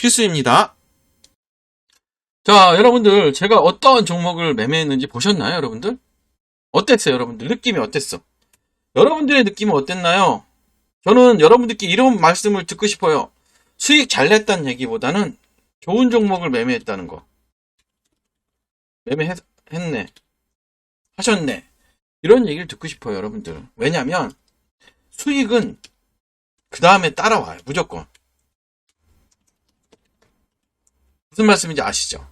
필수입니다. 자, 여러분들, 제가 어떤 종목을 매매했는지 보셨나요, 여러분들? 어땠어요, 여러분들? 느낌이 어땠어? 여러분들의 느낌은 어땠나요? 저는 여러분들께 이런 말씀을 듣고 싶어요. 수익 잘 냈다는 얘기보다는 좋은 종목을 매매했다는 거. 매매했네. 하셨네. 이런 얘기를 듣고 싶어요, 여러분들. 왜냐면, 수익은 그 다음에 따라와요. 무조건. 무슨 말씀인지 아시죠?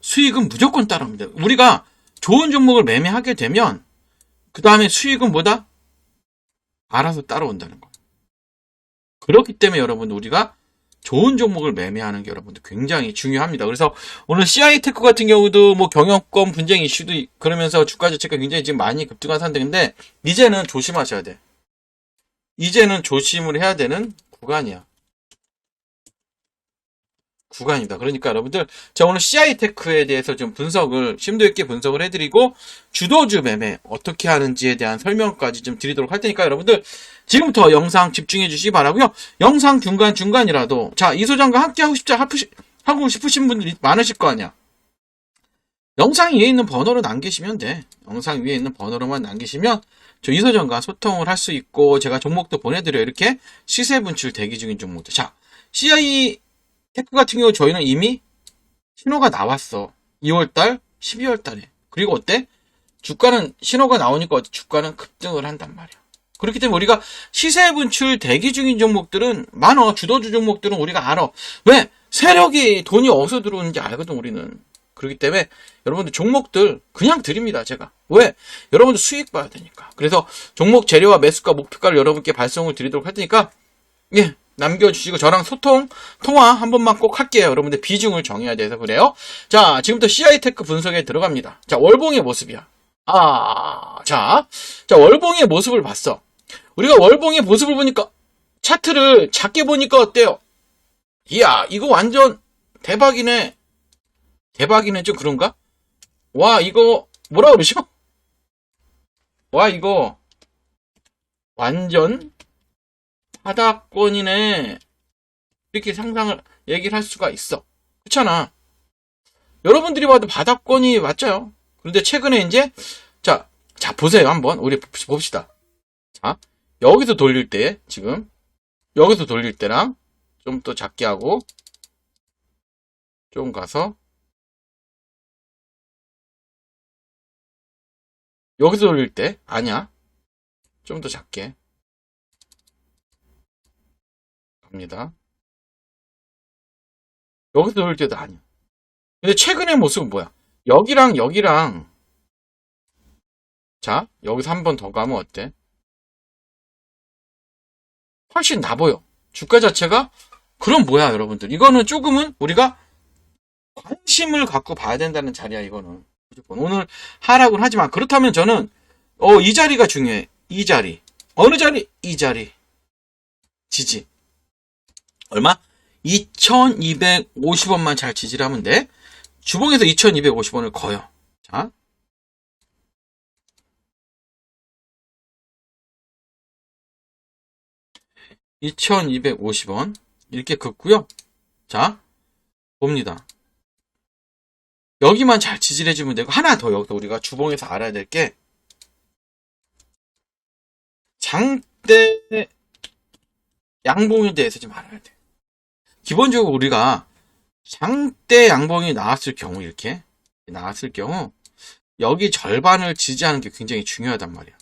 수익은 무조건 따라옵니다. 우리가 좋은 종목을 매매하게 되면 그 다음에 수익은 뭐다? 알아서 따라온다는 거. 그렇기 때문에 여러분 우리가 좋은 종목을 매매하는 게 여러분들 굉장히 중요합니다. 그래서 오늘 CI테크 같은 경우도 뭐 경영권 분쟁 이슈도 그러면서 주가 자체가 굉장히 지금 많이 급등한 상태인데 이제는 조심하셔야 돼. 이제는 조심을 해야 되는 구간이야. 구간이다. 그러니까 여러분들, 자, 오늘 CI테크에 대해서 좀 분석을, 심도 있게 분석을 해드리고, 주도주 매매 어떻게 하는지에 대한 설명까지 좀 드리도록 할 테니까 여러분들, 지금부터 영상 집중해 주시기 바라고요 영상 중간 중간이라도, 자, 이 소장과 함께 하고 싶자, 하고 싶으신 분들이 많으실 거 아니야. 영상 위에 있는 번호로 남기시면 돼. 영상 위에 있는 번호로만 남기시면, 저 이소정과 소통을 할 수 있고 제가 종목도 보내드려요. 이렇게 시세 분출 대기 중인 종목들. 자, CI 테크 같은 경우 저희는 이미 신호가 나왔어. 2월달, 12월달에. 그리고 어때? 주가는 신호가 나오니까 주가는 급등을 한단 말이야. 그렇기 때문에 우리가 시세 분출 대기 중인 종목들은 많어. 주도주 종목들은 우리가 알아. 왜? 세력이 돈이 어디서 들어오는지 알거든 우리는. 그렇기 때문에 여러분들 종목들 그냥 드립니다, 제가. 왜? 여러분들 수익 봐야 되니까. 그래서 종목 재료와 매수가 목표가를 여러분께 발송을 드리도록 할 테니까, 예, 남겨주시고 저랑 소통, 통화 한 번만 꼭 할게요. 여러분들 비중을 정해야 돼서 그래요. 자, 지금부터 CI테크 분석에 들어갑니다. 자, 월봉의 모습이야. 아, 자, 자, 월봉의 모습을 봤어. 우리가 월봉의 모습을 보니까, 차트를 작게 보니까 어때요? 이야, 이거 완전 대박이네. 대박이네 좀 그런가? 와 이거 뭐라 그러죠? 와 이거 완전 바닥권이네. 이렇게 상상을 얘기를 할 수가 있어. 그렇잖아. 여러분들이 봐도 바닥권이 맞죠? 그런데 최근에 이제 자, 자 보세요 한번. 우리 봅시다. 자 여기서 돌릴 때 지금. 여기서 돌릴 때랑 좀 더 작게 하고 좀 가서. 여기서 돌릴 때 아니야. 좀 더 작게 갑니다 여기서 놀 때도 아니야. 근데 최근의 모습은 뭐야? 여기랑 여기랑 자 여기서 한 번 더 가면 어때? 훨씬 나 보여. 주가 자체가 그럼 뭐야 여러분들? 이거는 조금은 우리가 관심을 갖고 봐야 된다는 자리야 이거는 무조건 오늘 하락을 하지만 그렇다면 저는 어 이 자리가 중요해 이 자리 어느 자리 이 자리 지지 얼마? 2250원만 잘 지지를 하면 돼. 주봉에서 2250원을 거요. 자. 2250원. 이렇게 긋고요. 자. 봅니다. 여기만 잘 지지를 해주면 되고 하나 더 여기서 우리가 주봉에서 알아야 될 게 장대 양봉에 대해서 좀 알아야 돼. 기본적으로 우리가 장대 양봉이 나왔을 경우 이렇게 나왔을 경우 여기 절반을 지지하는 게 굉장히 중요하단 말이야.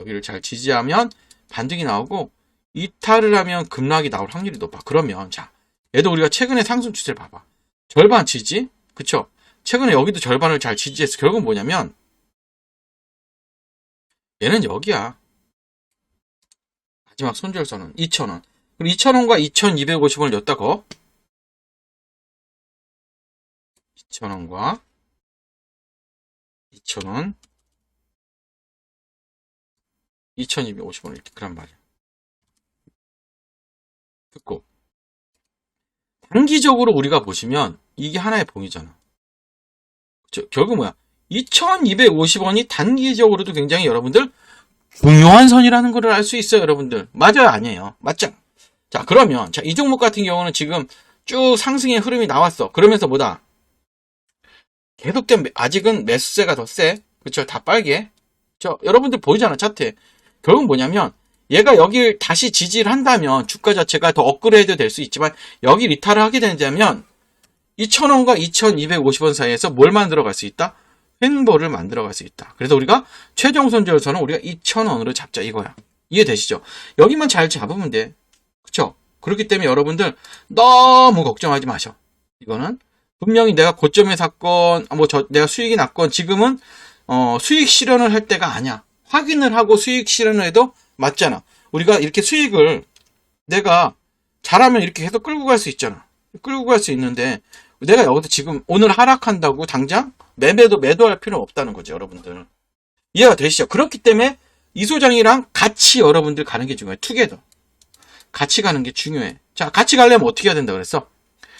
여기를 잘 지지하면 반등이 나오고 이탈을 하면 급락이 나올 확률이 높아. 그러면 자 얘도 우리가 최근에 상승 추세를 봐봐. 절반 지지, 그쵸? 최근에 여기도 절반을 잘 지지해서 결국 뭐냐면 얘는 여기야. 마지막 손절선은 2,000원. 그리고 2,000원과 2,250원을 였다 거. 2,000원과 2,000원 2,250원 이렇게 그란 말이야. 듣고 단기적으로 우리가 보시면 이게 하나의 봉이잖아. 저, 결국 뭐야? 2250원이 단기적으로도 굉장히 여러분들 중요한 선이라는 걸알수 있어요, 여러분들. 맞아요, 아니에요? 맞죠? 자, 그러면, 자, 이 종목 같은 경우는 지금 쭉 상승의 흐름이 나왔어. 그러면서 뭐다? 계속된, 매- 아직은 매수세가 더 세. 그쵸? 다 빨개. 저, 여러분들 보이잖아, 차트에. 결국 뭐냐면, 얘가 여길 다시 지지를 한다면 주가 자체가 더 업그레이드 될 수 있지만, 여기 리타를 하게 된다면, 2,000원과 2,250원 사이에서 뭘 만들어갈 수 있다? 횡보를 만들어갈 수 있다. 그래서 우리가 최종 손절선은 우리가 2,000원으로 잡자 이거야. 이해되시죠? 여기만 잘 잡으면 돼. 그쵸? 그렇기 때문에 여러분들 너무 걱정하지 마셔. 이거는 분명히 내가 고점에 샀건 뭐 저 내가 수익이 났건 지금은 어, 수익 실현을 할 때가 아니야. 확인을 하고 수익 실현을 해도 맞잖아. 우리가 이렇게 수익을 내가 잘하면 이렇게 계속 끌고 갈 수 있잖아. 끌고 갈 수 있는데 내가 여기서 지금 오늘 하락한다고 당장 매매도 매도할 필요 없다는 거죠, 여러분들. 이해가 되시죠? 그렇기 때문에 이 소장이랑 같이 여러분들 가는 게 중요해. 투게더. 같이 가는 게 중요해. 자, 같이 가려면 어떻게 해야 된다 그랬어?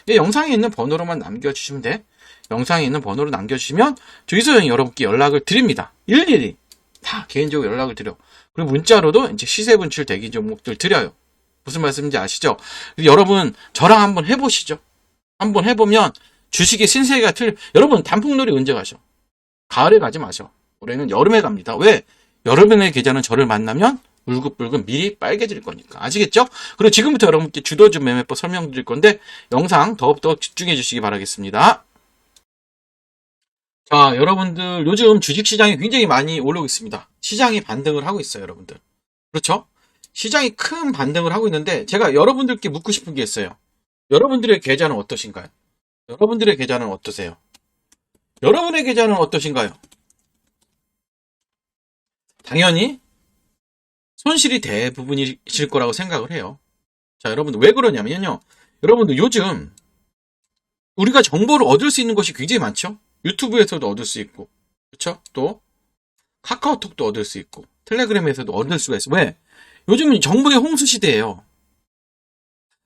이 영상에 있는 번호로만 남겨주시면 돼. 영상에 있는 번호로 남겨주시면 소장이 여러분께 연락을 드립니다. 일일이 다 개인적으로 연락을 드려. 그리고 문자로도 이제 시세 분출 대기 종목들 드려요. 무슨 말씀인지 아시죠? 여러분 저랑 한번 해보시죠. 한번 해보면 주식의 신세계가 틀려. 여러분 단풍놀이 언제 가셔? 가을에 가지 마셔. 올해는 여름에 갑니다. 왜? 여러분의 계좌는 저를 만나면 울긋불긋 미리 빨개질 거니까. 아시겠죠? 그리고 지금부터 여러분께 주도주 매매법 설명드릴 건데 영상 더욱더 집중해 주시기 바라겠습니다. 자, 여러분들 요즘 주식시장이 굉장히 많이 오르고 있습니다. 시장이 반등을 하고 있어요, 여러분들. 그렇죠? 시장이 큰 반등을 하고 있는데 제가 여러분들께 묻고 싶은 게 있어요. 여러분들의 계좌는 어떠신가요? 여러분들의 계좌는 어떠세요? 여러분의 계좌는 어떠신가요? 당연히 손실이 대부분이실 거라고 생각을 해요. 자, 여러분들 왜 그러냐면요. 여러분들 요즘 우리가 정보를 얻을 수 있는 것이 굉장히 많죠? 유튜브에서도 얻을 수 있고, 그렇죠? 또 카카오톡도 얻을 수 있고, 텔레그램에서도 얻을 수가 있어. 왜? 요즘은 정보의 홍수 시대예요.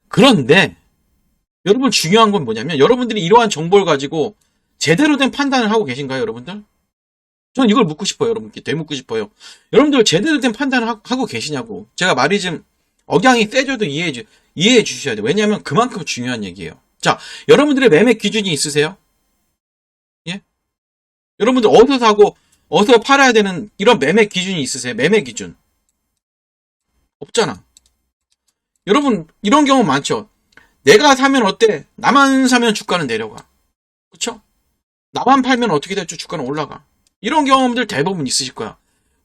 그런데 여러분 중요한 건 뭐냐면 여러분들이 이러한 정보를 가지고 제대로 된 판단을 하고 계신가요, 여러분들? 전 이걸 묻고 싶어요, 여러분께 되묻고 싶어요. 여러분들 제대로 된 판단을 하- 하고 계시냐고. 제가 말이 좀 억양이 세져도 이해해 주 이해해 주셔야 돼요. 왜냐하면 그만큼 중요한 얘기예요. 자, 여러분들의 매매 기준이 있으세요? 예? 여러분들 어디서 사고 어디서 팔아야 되는 이런 매매 기준이 있으세요? 매매 기준 없잖아. 여러분 이런 경우 많죠. 내가 사면 어때? 나만 사면 주가는 내려가. 그쵸? 나만 팔면 어떻게 될지 주가는 올라가. 이런 경험들 대부분 있으실 거야.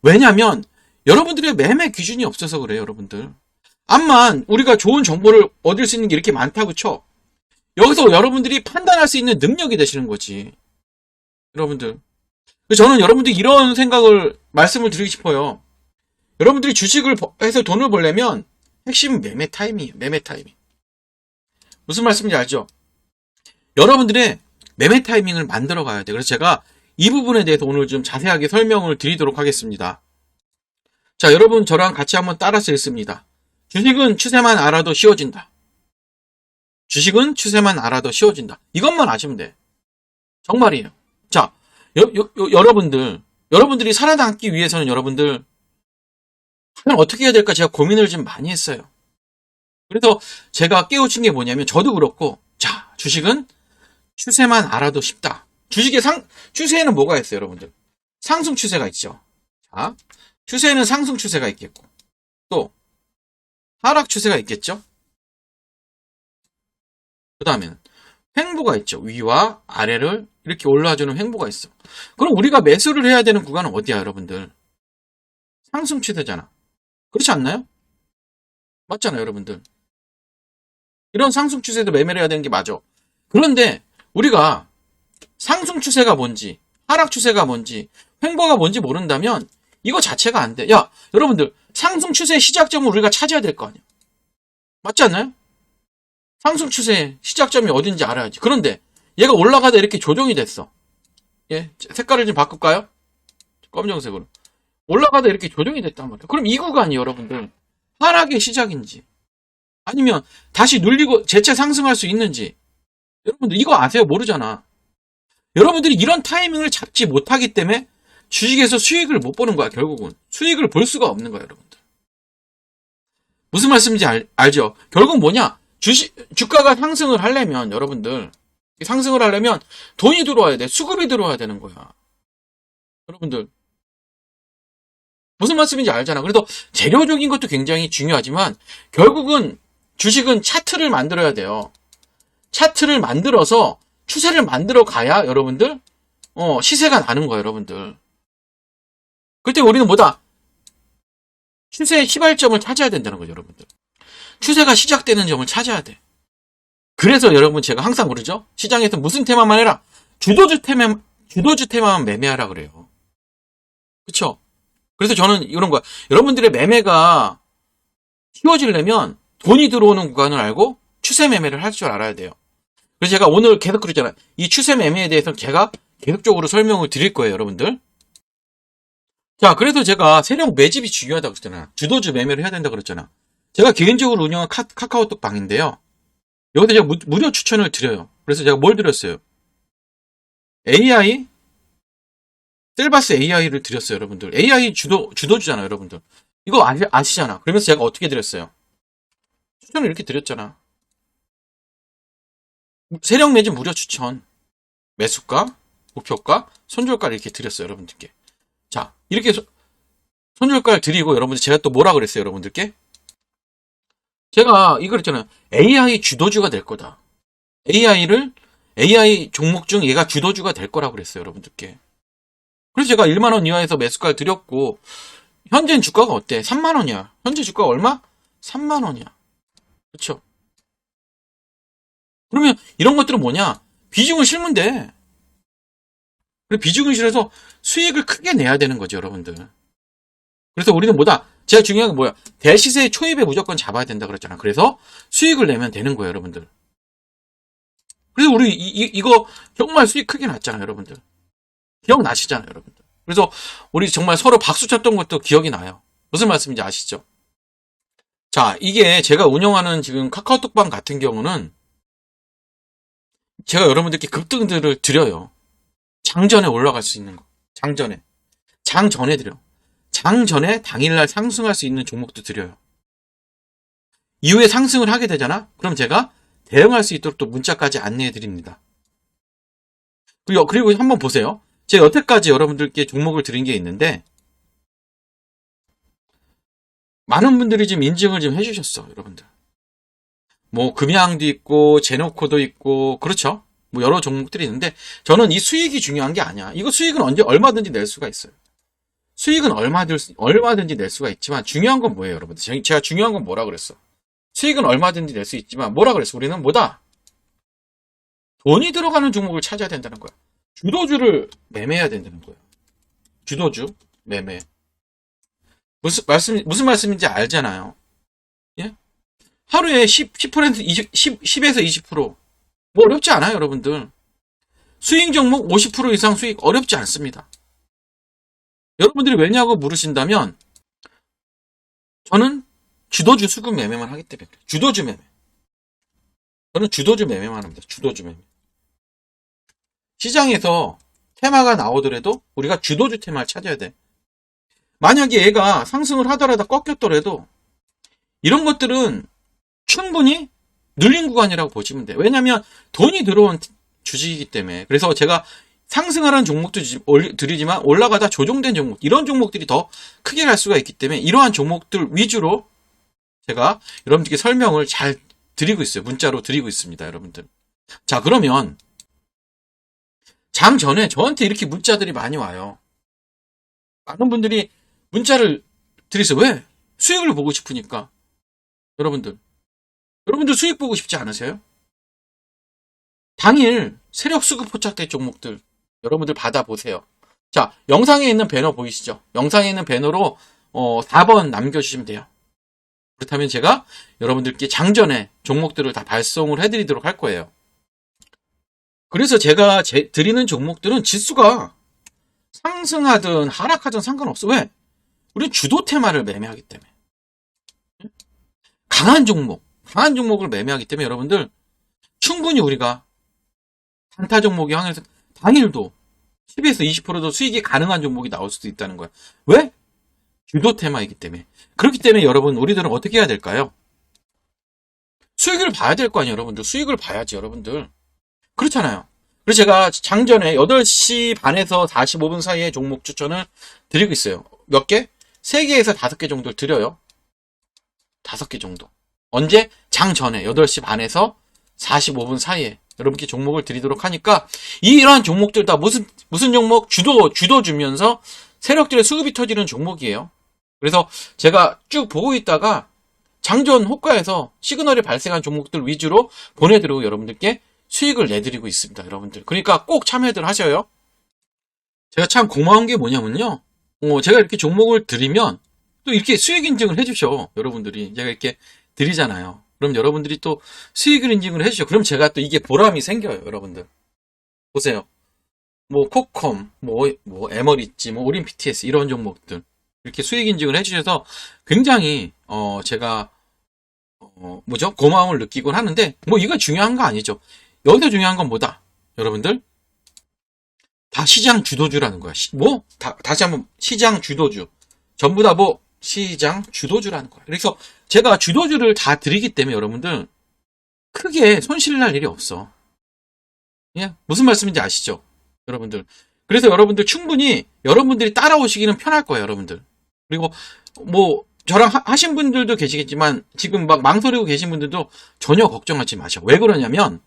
왜냐면 여러분들의 매매 기준이 없어서 그래요, 여러분들. 암만 우리가 좋은 정보를 얻을 수 있는 게 이렇게 많다고 쳐. 여기서 여러분들이 판단할 수 있는 능력이 되시는 거지. 여러분들. 저는 여러분들이 이런 생각을 말씀을 드리고 싶어요. 여러분들이 주식을 버- 해서 돈을 벌려면 핵심은 매매 타이밍이에요. 매매 타이밍. 무슨 말씀인지 알죠? 여러분들의 매매 타이밍을 만들어 가야 돼. 그래서 제가 이 부분에 대해서 오늘 좀 자세하게 설명을 드리도록 하겠습니다. 자, 여러분 저랑 같이 한번 따라서 읽습니다. 주식은 추세만 알아도 쉬워진다. 주식은 추세만 알아도 쉬워진다. 이것만 아시면 돼. 정말이에요. 자, 여, 러분들 여러분들이 살아남기 위해서는 여러분들, 과연 어떻게 해야 될까 제가 고민을 좀 많이 했어요. 그래서 제가 깨우친 게 뭐냐면, 저도 그렇고, 자, 주식은 추세만 알아도 쉽다. 주식의 상, 추세에는 뭐가 있어요, 여러분들? 상승 추세가 있죠. 자, 추세에는 상승 추세가 있겠고, 또, 하락 추세가 있겠죠? 그 다음에는, 횡보가 있죠. 위와 아래를 이렇게 올라주는 횡보가 있어. 그럼 우리가 매수를 해야 되는 구간은 어디야, 여러분들? 상승 추세잖아. 그렇지 않나요? 맞잖아요, 여러분들. 이런 상승 추세도 매매를 해야 되는 게 맞아. 그런데 우리가 상승 추세가 뭔지, 하락 추세가 뭔지, 횡보가 뭔지 모른다면 이거 자체가 안 돼. 야, 여러분들, 상승 추세의 시작점을 우리가 찾아야 될 거 아니야. 맞지 않나요? 상승 추세의 시작점이 어딘지 알아야지. 그런데 얘가 올라가다 이렇게 조정이 됐어. 예, 색깔을 좀 바꿀까요? 검정색으로. 올라가다 이렇게 조정이 됐단 말이에요. 그럼 이 구간이 여러분들 하락의 시작인지 아니면 다시 눌리고 재차 상승할 수 있는지 여러분들 이거 아세요? 모르잖아. 여러분들이 이런 타이밍을 잡지 못하기 때문에 주식에서 수익을 못 보는 거야, 결국은. 수익을 볼 수가 없는 거야, 여러분들. 무슨 말씀인지 알, 알죠? 결국 뭐냐? 주식, 주가가 상승을 하려면, 여러분들, 상승을 하려면 돈이 들어와야 돼. 수급이 들어와야 되는 거야. 여러분들. 무슨 말씀인지 알잖아. 그래서 재료적인 것도 굉장히 중요하지만, 결국은 주식은 차트를 만들어야 돼요. 차트를 만들어서 추세를 만들어 가야 여러분들, 어, 시세가 나는 거예요, 여러분들. 그때 우리는 뭐다? 추세의 시발점을 찾아야 된다는 거죠, 여러분들. 추세가 시작되는 점을 찾아야 돼. 그래서 여러분 제가 항상 그러죠? 시장에서 무슨 테마만 해라. 주도주 테마, 주도주 테마만 매매하라 그래요. 그쵸? 그래서 저는 이런 거야. 여러분들의 매매가 쉬워지려면 돈이 들어오는 구간을 알고 추세 매매를 할 줄 알아야 돼요. 그래서 제가 오늘 계속 그러잖아요. 이 추세 매매에 대해서 제가 계속적으로 설명을 드릴 거예요, 여러분들. 자, 그래서 제가 세력 매집이 중요하다고 했잖아. 주도주 매매를 해야 된다 그랬잖아. 제가 개인적으로 운영한 카, 카오톡 방인데요. 여기서 제가 무, 무료 추천을 드려요. 그래서 제가 뭘 드렸어요? AI? 셀바스 AI를 드렸어요, 여러분들. AI 주도, 주도주잖아요, 여러분들. 이거 아시, 아시잖아. 그러면서 제가 어떻게 드렸어요? 추천을 이렇게 드렸잖아. 세력 매집 무료 추천. 매수가, 목표가, 손절가를 이렇게 드렸어요, 여러분들께. 자, 이렇게 소- 손절가를 드리고 여러분들 제가 또 뭐라 그랬어요, 여러분들께? 제가 이거 그랬잖아요. AI 주도주가 될 거다. AI를 AI 종목 중 얘가 주도주가 될 거라고 그랬어요, 여러분들께. 그래서 제가 1만 원 이하에서 매수가를 드렸고 현재 주가가 어때? 3만 원이야. 현재 주가가 얼마? 3만 원이야. 그렇죠? 그러면 이런 것들은 뭐냐? 비중을 실면 돼. 비중을 실어서 수익을 크게 내야 되는 거죠, 여러분들. 그래서 우리는 뭐다? 제가 중요한 건 뭐야? 대시세 초입에 무조건 잡아야 된다 그랬잖아. 그래서 수익을 내면 되는 거예요, 여러분들. 그래서 우리 이, 거 정말 수익 크게 났잖아요, 여러분들. 기억나시잖아요, 여러분들. 그래서 우리 정말 서로 박수 쳤던 것도 기억이 나요. 무슨 말씀인지 아시죠? 자, 이게 제가 운영하는 지금 카카오톡방 같은 경우는 제가 여러분들께 급등들을 드려요. 장전에 올라갈 수 있는 거. 장전에. 장전에 드려. 장전에 당일날 상승할 수 있는 종목도 드려요. 이후에 상승을 하게 되잖아? 그럼 제가 대응할 수 있도록 또 문자까지 안내해 드립니다. 그리고, 그리고 한번 보세요. 제가 여태까지 여러분들께 종목을 드린 게 있는데, 많은 분들이 지금 인증을 좀 해주셨어, 여러분들. 뭐, 금양도 있고, 제노코도 있고, 그렇죠? 뭐, 여러 종목들이 있는데, 저는 이 수익이 중요한 게 아니야. 이거 수익은 언제, 얼마든지 낼 수가 있어요. 수익은 얼마든지, 얼마든지 낼 수가 있지만, 중요한 건 뭐예요, 여러분들? 제- 제가 중요한 건 뭐라 그랬어? 수익은 얼마든지 낼 수 있지만, 뭐라 그랬어? 우리는 뭐다? 돈이 들어가는 종목을 찾아야 된다는 거야. 주도주를 매매해야 된다는 거야. 주도주 매매. 무슨 말씀 무슨 말씀인지 알잖아요. 예? 하루에 10, 10% 20, 10, 10에서 20%. 뭐 어렵지 않아요, 여러분들. 수익 종목 50% 이상 수익 어렵지 않습니다. 여러분들이 왜냐고 물으신다면 저는 주도주 수급 매매만 하기 때문에. 주도주 매매. 저는 주도주 매매만 합니다. 주도주 매매. 시장에서 테마가 나오더라도 우리가 주도주 테마를 찾아야 돼. 만약에 얘가 상승을 하더라도 꺾였더라도 이런 것들은 충분히 눌린 구간이라고 보시면 돼요. 왜냐하면 돈이 들어온 주식이기 때문에. 그래서 제가 상승하는 종목도 드리지만 올라가다 조정된 종목, 이런 종목들이 더 크게 갈 수가 있기 때문에 이러한 종목들 위주로 제가 여러분들께 설명을 잘 드리고 있어요. 문자로 드리고 있습니다, 여러분들. 자, 그러면 장 전에 저한테 이렇게 문자들이 많이 와요. 많은 분들이 문자를 드리세요. 왜? 수익을 보고 싶으니까. 여러분들. 여러분들 수익 보고 싶지 않으세요? 당일 세력 수급 포착된 종목들 여러분들 받아보세요. 자, 영상에 있는 배너 보이시죠? 영상에 있는 배너로 어, 4번 남겨주시면 돼요. 그렇다면 제가 여러분들께 장전에 종목들을 다 발송을 해드리도록 할 거예요. 그래서 제가 제- 드리는 종목들은 지수가 상승하든 하락하든 상관없어. 왜? 우리는 주도 테마를 매매하기 때문에. 강한 종목, 강한 종목을 매매하기 때문에 여러분들 충분히 우리가 단타 종목이 항해서 당일도 10에서 20%도 수익이 가능한 종목이 나올 수도 있다는 거야. 왜? 주도 테마이기 때문에. 그렇기 때문에 여러분 우리들은 어떻게 해야 될까요? 수익을 봐야 될 거 아니에요, 여러분들. 수익을 봐야지, 여러분들. 그렇잖아요. 그래서 제가 장전에 8시 반에서 45분 사이에 종목 추천을 드리고 있어요. 몇 개? 3개에서 5개 정도를 드려요. 5개 정도. 언제? 장 전에 8시 반에서 45분 사이에 여러분께 종목을 드리도록 하니까 이러한 종목들 다 무슨 무슨 종목 주도 주도 주면서 세력들의 수급이 터지는 종목이에요. 그래서 제가 쭉 보고 있다가 장전 호가에서 시그널이 발생한 종목들 위주로 보내드리고 여러분들께 수익을 내드리고 있습니다, 여러분들. 그러니까 꼭 참여들 하셔요. 제가 참 고마운 게 뭐냐면요. 어, 제가 이렇게 종목을 드리면 또 이렇게 수익 인증을 해주셔, 여러분들이. 제가 이렇게 드리잖아요. 그럼 여러분들이 또 수익을 인증을 해주셔. 그럼 제가 또 이게 보람이 생겨요, 여러분들. 보세요. 뭐, 코컴, 뭐, 뭐, 에머리지, 뭐, 오린 PTS, 이런 종목들. 이렇게 수익 인증을 해주셔서 굉장히, 어, 제가, 어, 뭐죠? 고마움을 느끼곤 하는데, 뭐, 이건 중요한 거 아니죠. 여기서 중요한 건 뭐다? 여러분들? 다 시장 주도주라는 거야. 시- 뭐? 다, 다시 한번, 시장 주도주. 전부 다 뭐, 시장 주도주라는 거야. 그래서 제가 주도주를 다 드리기 때문에 여러분들, 크게 손실 날 일이 없어. 예? 무슨 말씀인지 아시죠? 여러분들. 그래서 여러분들 충분히 여러분들이 따라오시기는 편할 거예요, 여러분들. 그리고 뭐 저랑 하- 하신 분들도 계시겠지만 지금 막 망설이고 계신 분들도 전혀 걱정하지 마셔. 왜 그러냐면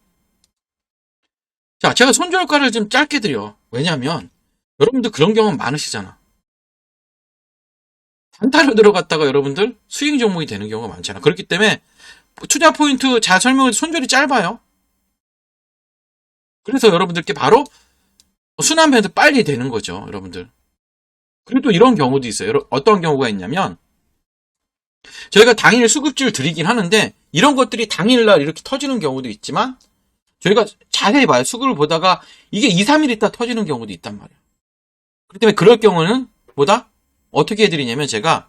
자, 제가 손절가를 좀 짧게 드려. 왜냐면 여러분들 그런 경험 많으시잖아. 단타로 들어갔다가 여러분들 수익 종목이 되는 경우가 많잖아. 그렇기 때문에 투자 포인트 잘 설명을 손절이 짧아요. 그래서 여러분들께 바로 순환 배도 빨리 되는 거죠, 여러분들. 그리고 또 이런 경우도 있어요. 어떤 경우가 있냐면 저희가 당일 수급주를 드리긴 하는데 이런 것들이 당일날 이렇게 터지는 경우도 있지만 저희가 자세히 봐요. 수급을 보다가 이게 2, 3일 있다 터지는 경우도 있단 말이에요. 그렇기 때문에 그럴 경우는 뭐다? 어떻게 해드리냐면 제가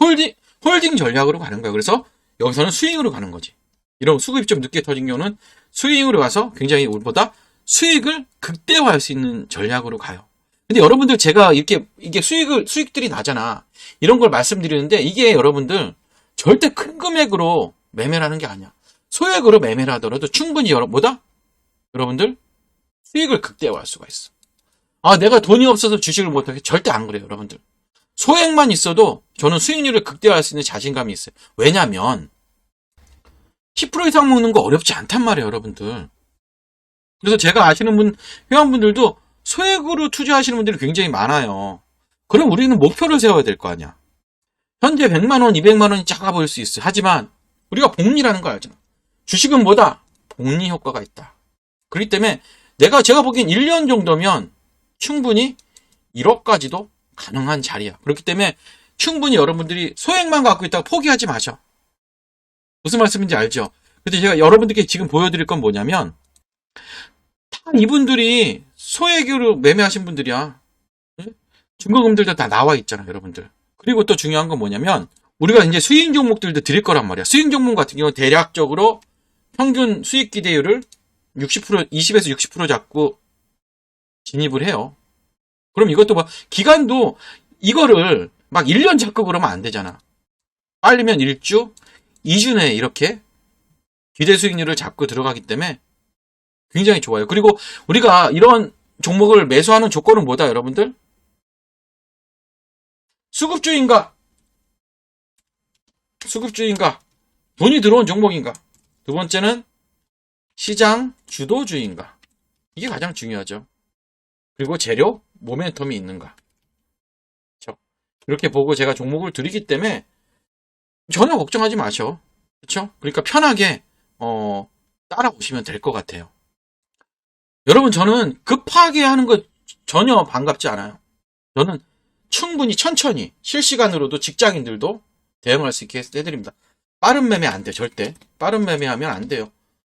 홀딩, 홀딩 전략으로 가는 거예요. 그래서 여기서는 스윙으로 가는 거지. 이런 수급이 좀 늦게 터진 경우는 스윙으로 가서 굉장히 우리보다 수익을 극대화할 수 있는 전략으로 가요. 근데 여러분들 제가 이렇게 이게 수익을 수익들이 나잖아. 이런 걸 말씀드리는데 이게 여러분들 절대 큰 금액으로 매매를 하는 게 아니야. 소액으로 매매를 하더라도 충분히 여러 뭐다? 여러분들 수익을 극대화할 수가 있어. 아, 내가 돈이 없어서 주식을 못하게 절대 안 그래요, 여러분들. 소액만 있어도 저는 수익률을 극대화할 수 있는 자신감이 있어요. 왜냐면 10% 이상 먹는 거 어렵지 않단 말이에요, 여러분들. 그래서 제가 아시는 분, 회원분들도 소액으로 투자하시는 분들이 굉장히 많아요. 그럼 우리는 목표를 세워야 될 거 아니야. 현재 100만원, 200만원이 작아 보일 수 있어요. 하지만 우리가 복리라는 거 알잖아. 주식은 뭐다? 복리 효과가 있다. 그렇기 때문에 내가 제가 보기엔 1년 정도면 충분히 1억까지도 가능한 자리야. 그렇기 때문에 충분히 여러분들이 소액만 갖고 있다가 포기하지 마셔. 무슨 말씀인지 알죠? 근데 제가 여러분들께 지금 보여드릴 건 뭐냐면 다 이분들이 소액으로 매매하신 분들이야. 응? 증거금들도 다 나와 있잖아, 여러분들. 그리고 또 중요한 건 뭐냐면 우리가 이제 수익 종목들도 드릴 거란 말이야. 수익 종목 같은 경우는 대략적으로 평균 수익 기대율을 60% 20에서 60% 잡고 진입을 해요. 그럼 이것도 뭐 기간도 이거를 막 1년 잡고 그러면 안 되잖아. 빨리면 1주, 2주 내에 이렇게 기대 수익률을 잡고 들어가기 때문에 굉장히 좋아요. 그리고 우리가 이런 종목을 매수하는 조건은 뭐다, 여러분들? 수급주인가? 수급주인가? 돈이 들어온 종목인가? 두 번째는 시장 주도주인가? 이게 가장 중요하죠. 그리고 재료, 모멘텀이 있는가? 그렇죠? 이렇게 보고 제가 종목을 드리기 때문에 전혀 걱정하지 마셔. 그렇죠? 그러니까 편하게 어, 따라오시면 될 것 같아요. 여러분 저는 급하게 하는 거 전혀 반갑지 않아요. 저는 충분히 천천히 실시간으로도 직장인들도 대응할 수 있게 해드립니다. 빠른 매매 안 돼, 절대. 빠른 매매하면 안 돼요.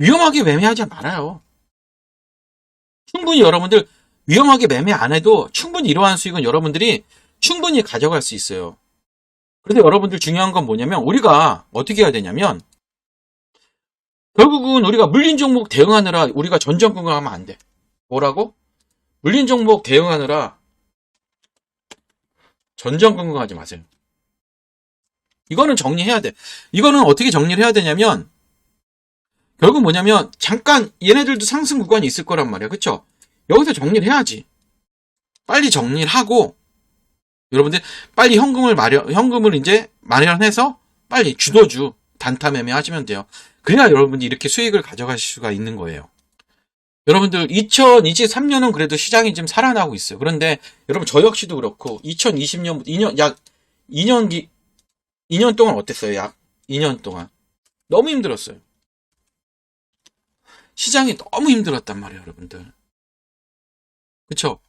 위험하게 매매하지 말아요. 충분히 여러분들 위험하게 매매 안 해도 충분히 이러한 수익은 여러분들이 충분히 가져갈 수 있어요. 그런데 여러분들 중요한 건 뭐냐면 우리가 어떻게 해야 되냐면 결국은 우리가 물린 종목 대응하느라 우리가 전전긍긍 하면 안 돼. 뭐라고? 물린 종목 대응하느라 전전긍긍하지 마세요. 이거는 정리해야 돼. 이거는 어떻게 정리를 해야 되냐면 결국 뭐냐면 잠깐 얘네들도 상승 구간이 있을 거란 말이야. 그쵸? 여기서 정리를 해야지. 빨리 정리를 하고 여러분들 빨리 현금을 마련 현금을 이제 마련해서 빨리 주도주 단타 매매 하시면 돼요. 그래야 여러분들이 이렇게 수익을 가져가실 수가 있는 거예요. 여러분들 2023년은 그래도 시장이 좀 살아나고 있어요. 그런데 여러분 저 역시도 그렇고 2020년 2년 약 2년 기 2년 동안 어땠어요? 약 2년 동안 너무 힘들었어요. 시장이 너무 힘들었단 말이에요, 여러분들. 그쵸?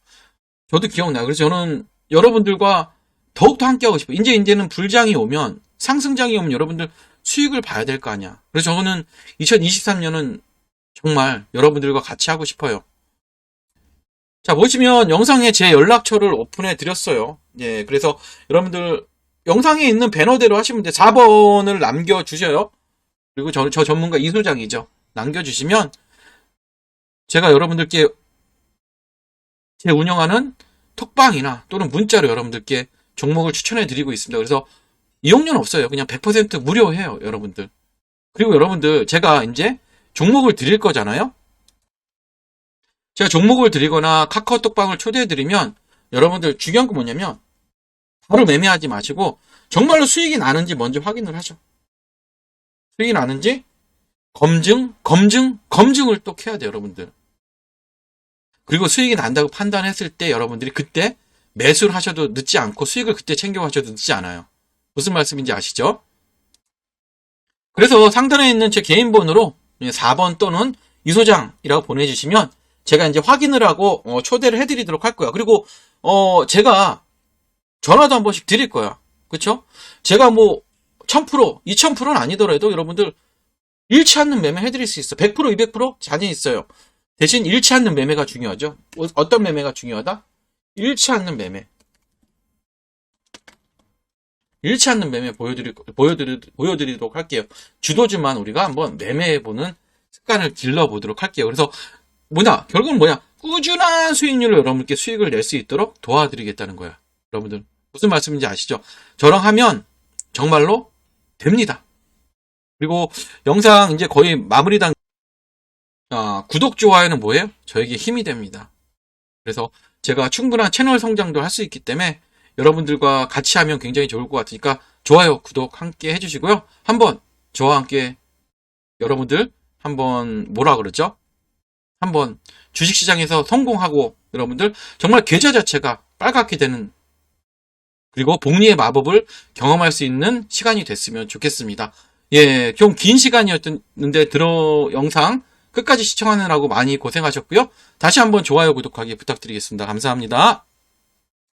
저도 기억나요. 그래서 저는 여러분들과 더욱더 함께하고 싶어요. 이제, 이제는 불장이 오면, 상승장이 오면 여러분들 수익을 봐야 될 거 아니야. 그래서 저는 2023년은 정말 여러분들과 같이 하고 싶어요. 자, 보시면 영상에 제 연락처를 오픈해 드렸어요. 예, 그래서 여러분들 영상에 있는 배너대로 하시면 돼. 4번을 남겨주셔요. 그리고 저, 저 전문가 이소장이죠. 남겨주시면 제가 여러분들께 제 운영하는 톡방이나 또는 문자로 여러분들께 종목을 추천해 드리고 있습니다. 그래서 이용료는 없어요. 그냥 100% 무료해요, 여러분들. 그리고 여러분들 제가 이제 종목을 드릴 거잖아요. 제가 종목을 드리거나 카카오톡방을 초대해 드리면 여러분들 중요한 건 뭐냐면 바로 매매하지 마시고 정말로 수익이 나는지 먼저 확인을 하죠. 수익이 나는지 검증, 검증, 검증을 또 해야 돼요, 여러분들. 그리고 수익이 난다고 판단했을 때 여러분들이 그때 매수를 하셔도 늦지 않고 수익을 그때 챙겨 가셔도 늦지 않아요. 무슨 말씀인지 아시죠? 그래서 상단에 있는 제 개인 번호로 4번 또는 이소장이라고 보내주시면 제가 이제 확인을 하고 어, 초대를 해드리도록 할 거야. 그리고 어, 제가 전화도 한 번씩 드릴 거야. 그쵸? 제가 뭐 1000%, 2000%는 아니더라도 여러분들 잃지 않는 매매 해드릴 수 있어. 100%, 200% 자신 있어요. 대신 잃지 않는 매매가 중요하죠. 어- 어떤 매매가 중요하다? 잃지 않는 매매. 잃지 않는 매매 보여드리, 보여드리, 보여드리도록 할게요. 주도주만 우리가 한번 매매해보는 습관을 길러보도록 할게요. 그래서 뭐냐? 결국은 뭐냐? 꾸준한 수익률로 여러분께 수익을 낼 수 있도록 도와드리겠다는 거야. 여러분들. 무슨 말씀인지 아시죠? 저랑 하면 정말로 됩니다. 그리고 영상 이제 거의 마무리 단, 아, 구독, 좋아요는 뭐예요? 저에게 힘이 됩니다. 그래서 제가 충분한 채널 성장도 할 수 있기 때문에 여러분들과 같이 하면 굉장히 좋을 것 같으니까 좋아요, 구독 함께 해주시고요. 한번 저와 함께 여러분들 한번 뭐라 그러죠? 한번 주식시장에서 성공하고 여러분들 정말 계좌 자체가 빨갛게 되는 그리고 복리의 마법을 경험할 수 있는 시간이 됐으면 좋겠습니다. 예, 좀 긴 시간이었는데 들어 영상 끝까지 시청하느라고 많이 고생하셨고요. 다시 한번 좋아요, 구독하기 부탁드리겠습니다. 감사합니다.